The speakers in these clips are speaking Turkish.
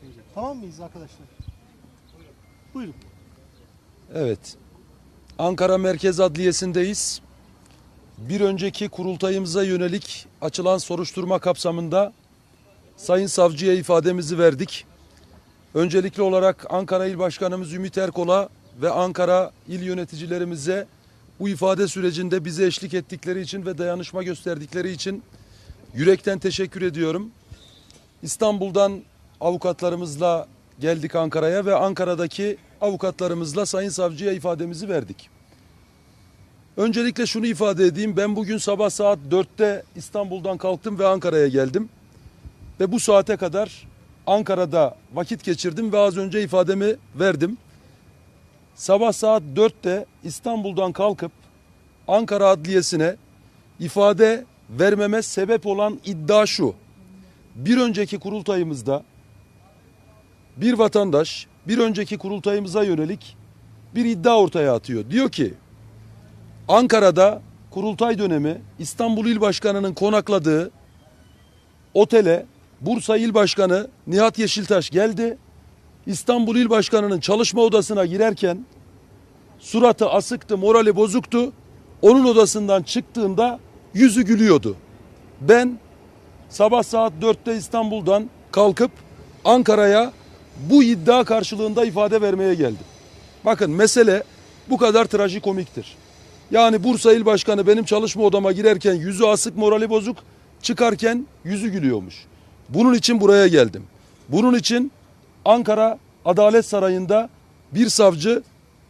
Teyze. Tamam mıyız arkadaşlar? Buyurun. Evet. Ankara Merkez Adliyesi'ndeyiz. Bir önceki kurultayımıza yönelik açılan soruşturma kapsamında Sayın Savcıya ifademizi verdik. Öncelikli olarak Ankara İl Başkanımız Ümit Erkol'a ve Ankara il yöneticilerimize bu ifade sürecinde bize eşlik ettikleri için ve dayanışma gösterdikleri için yürekten teşekkür ediyorum. İstanbul'dan avukatlarımızla geldik Ankara'ya ve Ankara'daki avukatlarımızla Sayın Savcıya ifademizi verdik. Öncelikle şunu ifade edeyim. Ben bugün sabah saat 4'te İstanbul'dan kalktım ve Ankara'ya geldim. Ve bu saate kadar Ankara'da vakit geçirdim ve az önce ifademi verdim. Sabah saat 4'te İstanbul'dan kalkıp Ankara Adliyesi'ne ifade vermeme sebep olan iddia şu. Bir önceki kurultayımızda bir vatandaş bir önceki kurultayımıza yönelik bir iddia ortaya atıyor. Diyor ki Ankara'da kurultay dönemi İstanbul İl Başkanı'nın konakladığı otele Bursa İl Başkanı Nihat Yeşiltaş geldi. İstanbul İl Başkanı'nın çalışma odasına girerken suratı asıktı, morali bozuktu. Onun odasından çıktığında yüzü gülüyordu. Ben sabah saat 4'te İstanbul'dan kalkıp Ankara'ya bu iddia karşılığında ifade vermeye geldim. Bakın mesele bu kadar trajikomiktir. Yani Bursa İl Başkanı benim çalışma odama girerken yüzü asık morali bozuk çıkarken yüzü gülüyormuş. Bunun için buraya geldim. Bunun için Ankara Adalet Sarayı'nda bir savcı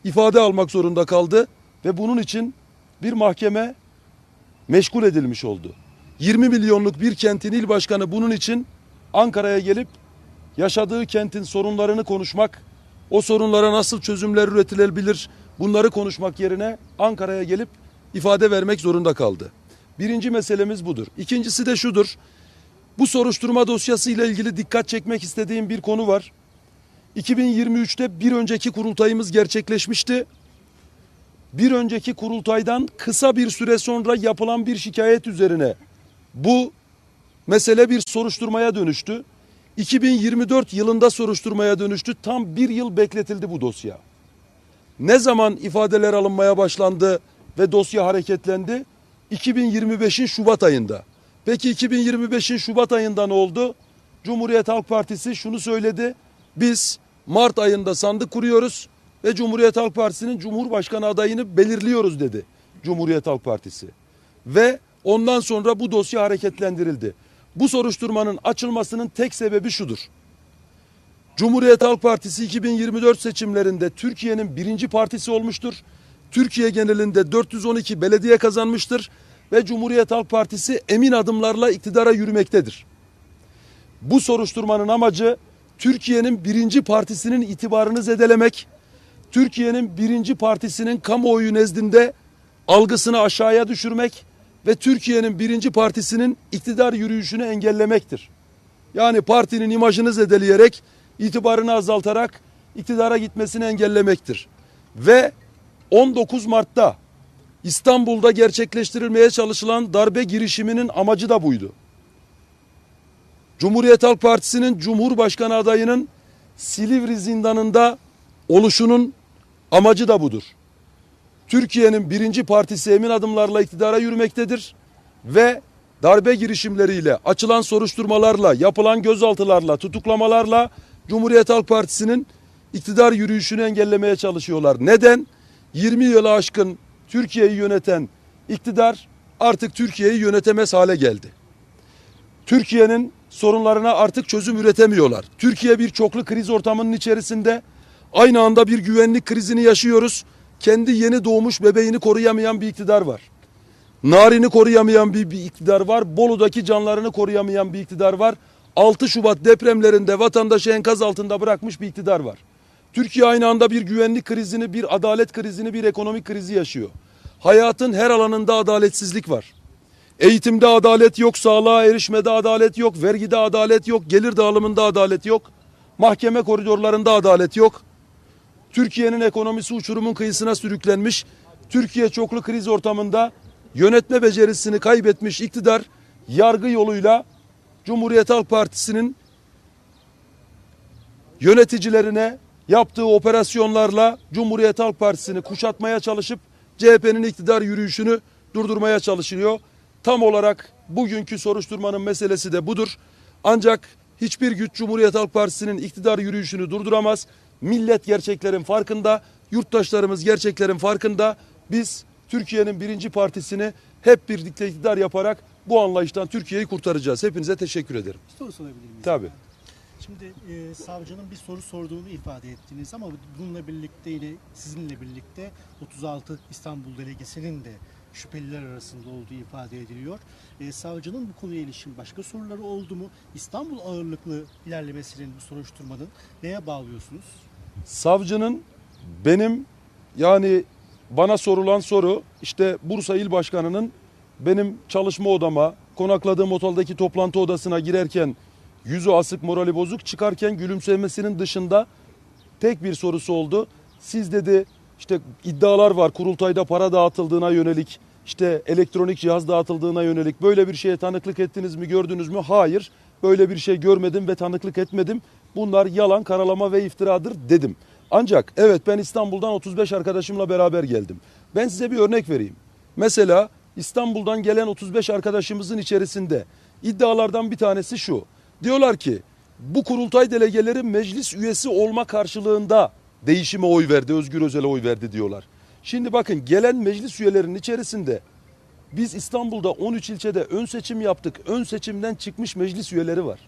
ifade almak zorunda kaldı ve bunun için bir mahkeme meşgul edilmiş oldu. 20 milyonluk bir kentin il başkanı bunun için Ankara'ya gelip yaşadığı kentin sorunlarını konuşmak, o sorunlara nasıl çözümler üretilebilir bunları konuşmak yerine Ankara'ya gelip ifade vermek zorunda kaldı. Birinci meselemiz budur. İkincisi de şudur. Bu soruşturma dosyası ile ilgili dikkat çekmek istediğim bir konu var. 2023'te bir önceki kurultayımız gerçekleşmişti. Bir önceki kurultaydan kısa bir süre sonra yapılan bir şikayet üzerine bu mesele bir soruşturmaya dönüştü. 2024 yılında soruşturmaya dönüştü. Tam bir yıl bekletildi bu dosya. Ne zaman ifadeler alınmaya başlandı ve dosya hareketlendi? 2025'in Şubat ayında. Peki 2025'in Şubat ayında ne oldu? Cumhuriyet Halk Partisi şunu söyledi. Biz Mart ayında sandık kuruyoruz ve Cumhuriyet Halk Partisi'nin Cumhurbaşkanı adayını belirliyoruz dedi. Cumhuriyet Halk Partisi. Ve ondan sonra bu dosya hareketlendirildi. Bu soruşturmanın açılmasının tek sebebi şudur. Cumhuriyet Halk Partisi 2024 seçimlerinde Türkiye'nin birinci partisi olmuştur. Türkiye genelinde 412 belediye kazanmıştır ve Cumhuriyet Halk Partisi emin adımlarla iktidara yürümektedir. Bu soruşturmanın amacı Türkiye'nin birinci partisinin itibarını zedelemek, Türkiye'nin birinci partisinin kamuoyu nezdinde algısını aşağıya düşürmek ve Türkiye'nin birinci partisinin iktidar yürüyüşünü engellemektir. Yani partinin imajını zedeleyerek, itibarını azaltarak iktidara gitmesini engellemektir. Ve 19 Mart'ta İstanbul'da gerçekleştirilmeye çalışılan darbe girişiminin amacı da buydu. Cumhuriyet Halk Partisi'nin Cumhurbaşkanı adayının Silivri zindanında oluşunun amacı da budur. Türkiye'nin birinci partisi emin adımlarla iktidara yürümektedir ve darbe girişimleriyle, açılan soruşturmalarla, yapılan gözaltılarla, tutuklamalarla Cumhuriyet Halk Partisi'nin iktidar yürüyüşünü engellemeye çalışıyorlar. Neden? 20 yılı aşkın Türkiye'yi yöneten iktidar artık Türkiye'yi yönetemez hale geldi. Türkiye'nin sorunlarına artık çözüm üretemiyorlar. Türkiye bir çoklu kriz ortamının içerisinde aynı anda bir güvenlik krizini yaşıyoruz. Kendi yeni doğmuş bebeğini koruyamayan bir iktidar var. Narin'i koruyamayan bir, bir iktidar var. Bolu'daki canlarını koruyamayan bir iktidar var. 6 Şubat depremlerinde vatandaşı enkaz altında bırakmış bir iktidar var. Türkiye aynı anda bir güvenlik krizini, bir adalet krizini, bir ekonomik krizi yaşıyor. Hayatın her alanında adaletsizlik var. Eğitimde adalet yok, sağlığa erişmede adalet yok, vergide adalet yok, gelir dağılımında adalet yok. Mahkeme koridorlarında adalet yok. Türkiye'nin ekonomisi uçurumun kıyısına sürüklenmiş. Türkiye çoklu kriz ortamında yönetme becerisini kaybetmiş iktidar yargı yoluyla Cumhuriyet Halk Partisi'nin yöneticilerine yaptığı operasyonlarla Cumhuriyet Halk Partisi'ni kuşatmaya çalışıp CHP'nin iktidar yürüyüşünü durdurmaya çalışılıyor. Tam olarak bugünkü soruşturmanın meselesi de budur. Ancak hiçbir güç Cumhuriyet Halk Partisi'nin iktidar yürüyüşünü durduramaz. Millet gerçeklerin farkında, yurttaşlarımız gerçeklerin farkında. Biz Türkiye'nin birinci partisini hep birlikte iktidar yaparak bu anlayıştan Türkiye'yi kurtaracağız. Hepinize teşekkür ederim. Bir soru sorabilir miyiz? Tabii. Şimdi e, savcının bir soru sorduğunu ifade ettiniz ama bununla birlikte yine sizinle birlikte 36 İstanbul delegesinin de şüpheliler arasında olduğu ifade ediliyor. E, savcının bu konuya ilişkin başka soruları oldu mu? İstanbul ağırlıklı ilerlemesinin bu soruşturmanın neye bağlıyorsunuz? Savcının benim yani bana sorulan soru işte Bursa İl Başkanı'nın benim çalışma odama, konakladığım oteldeki toplantı odasına girerken yüzü asık morali bozuk çıkarken gülümsemesinin dışında tek bir sorusu oldu. Siz dedi işte iddialar var kurultayda para dağıtıldığına yönelik işte elektronik cihaz dağıtıldığına yönelik böyle bir şeye tanıklık ettiniz mi gördünüz mü? Hayır böyle bir şey görmedim ve tanıklık etmedim. Bunlar yalan karalama ve iftiradır dedim. Ancak evet ben İstanbul'dan 35 arkadaşımla beraber geldim. Ben size bir örnek vereyim. Mesela İstanbul'dan gelen 35 arkadaşımızın içerisinde iddialardan bir tanesi şu. Diyorlar ki bu kurultay delegeleri meclis üyesi olma karşılığında değişime oy verdi, Özgür Özel'e oy verdi diyorlar. Şimdi bakın gelen meclis üyelerinin içerisinde biz İstanbul'da 13 ilçede ön seçim yaptık. Ön seçimden çıkmış meclis üyeleri var.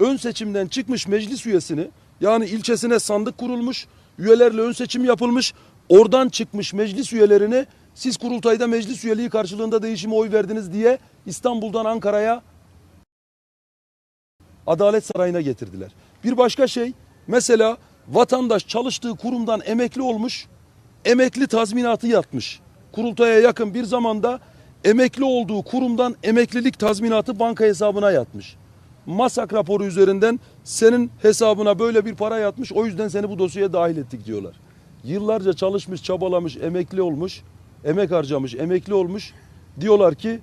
Ön seçimden çıkmış meclis üyesini yani ilçesine sandık kurulmuş, üyelerle ön seçim yapılmış. Oradan çıkmış meclis üyelerini siz kurultayda meclis üyeliği karşılığında değişime oy verdiniz diye İstanbul'dan Ankara'ya Adalet Sarayı'na getirdiler. Bir başka şey mesela vatandaş çalıştığı kurumdan emekli olmuş, emekli tazminatı yatmış. Kurultaya yakın bir zamanda emekli olduğu kurumdan emeklilik tazminatı banka hesabına yatmış. Masak raporu üzerinden senin hesabına böyle bir para yatmış o yüzden seni bu dosyaya dahil ettik diyorlar. Yıllarca çalışmış, çabalamış, emekli olmuş, emek harcamış, emekli olmuş. Diyorlar ki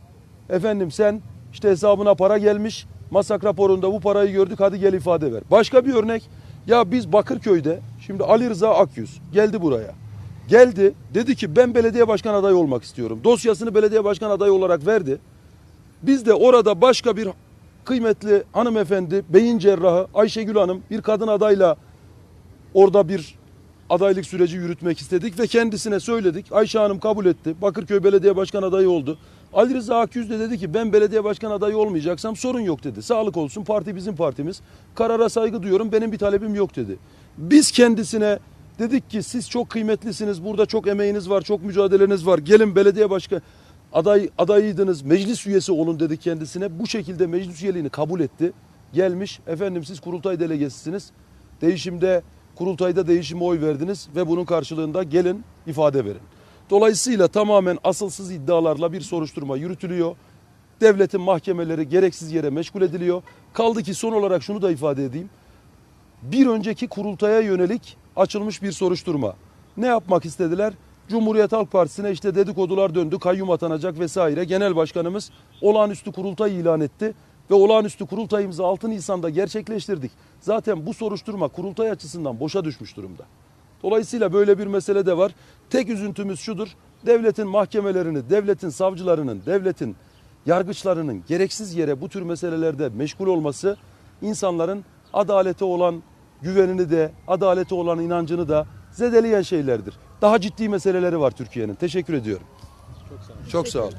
efendim sen işte hesabına para gelmiş, masak raporunda bu parayı gördük hadi gel ifade ver. Başka bir örnek ya biz Bakırköy'de şimdi Ali Rıza Akyüz geldi buraya. Geldi dedi ki ben belediye başkan adayı olmak istiyorum. Dosyasını belediye başkan adayı olarak verdi. Biz de orada başka bir kıymetli hanımefendi, beyin cerrahı Ayşegül Hanım bir kadın adayla orada bir adaylık süreci yürütmek istedik ve kendisine söyledik. Ayşe Hanım kabul etti. Bakırköy Belediye Başkan adayı oldu. Ali Rıza Akyüz de dedi ki ben belediye başkan adayı olmayacaksam sorun yok dedi. Sağlık olsun parti bizim partimiz. Karara saygı duyuyorum benim bir talebim yok dedi. Biz kendisine dedik ki siz çok kıymetlisiniz. Burada çok emeğiniz var, çok mücadeleniz var. Gelin belediye başkan aday adayıydınız. Meclis üyesi olun dedi kendisine. Bu şekilde meclis üyeliğini kabul etti. Gelmiş efendim siz kurultay delegesisiniz. Değişimde kurultayda değişime oy verdiniz ve bunun karşılığında gelin ifade verin. Dolayısıyla tamamen asılsız iddialarla bir soruşturma yürütülüyor. Devletin mahkemeleri gereksiz yere meşgul ediliyor. Kaldı ki son olarak şunu da ifade edeyim. Bir önceki kurultaya yönelik açılmış bir soruşturma. Ne yapmak istediler? Cumhuriyet Halk Partisi'ne işte dedikodular döndü, kayyum atanacak vesaire. Genel Başkanımız olağanüstü kurultay ilan etti ve olağanüstü kurultayımızı 6 Nisan'da gerçekleştirdik. Zaten bu soruşturma kurultay açısından boşa düşmüş durumda. Dolayısıyla böyle bir mesele de var. Tek üzüntümüz şudur. Devletin mahkemelerini, devletin savcılarının, devletin yargıçlarının gereksiz yere bu tür meselelerde meşgul olması insanların adalete olan güvenini de, adalete olan inancını da zedeleyen şeylerdir. Daha ciddi meseleleri var Türkiye'nin. Teşekkür ediyorum. Çok sağ olun. Çok sağ olun.